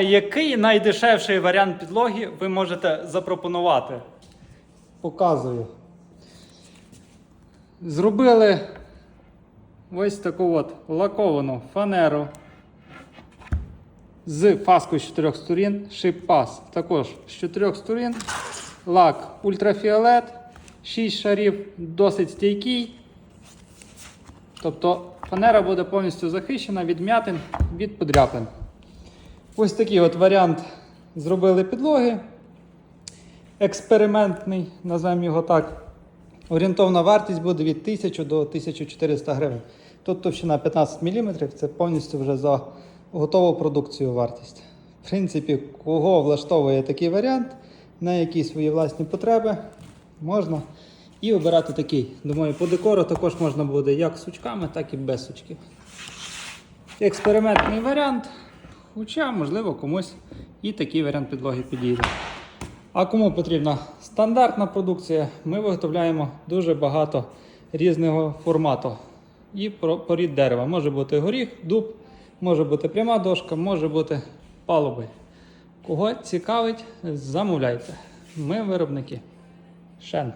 Який найдешевший варіант підлоги ви можете запропонувати? Показую. Зробили ось таку от лаковану фанеру з фаскою з чотирьох сторін, шип-пас також з чотирьох сторін, лак ультрафіолет, 6 шарів, досить стійкий. Тобто фанера буде повністю захищена від м'ятин, від подряпин. Ось такий от варіант зробили підлоги. Експериментний, назвемо його так. Орієнтовна вартість буде від 1000 до 1400 гривень. Тут товщина 15 мм, це повністю вже за готову продукцію вартість. В принципі, кого влаштовує такий варіант, на які свої власні потреби, можна і обирати такий. Думаю, по декору також можна буде як сучками, так і без сучків. Експериментний варіант, хоча, можливо, комусь і такий варіант підлоги підійде. А кому потрібна стандартна продукція, ми виготовляємо дуже багато різного формату і порід дерева. Може бути горіх, дуб, може бути пряма дошка, може бути палуби. Кого цікавить, замовляйте. Ми виробники. Шен.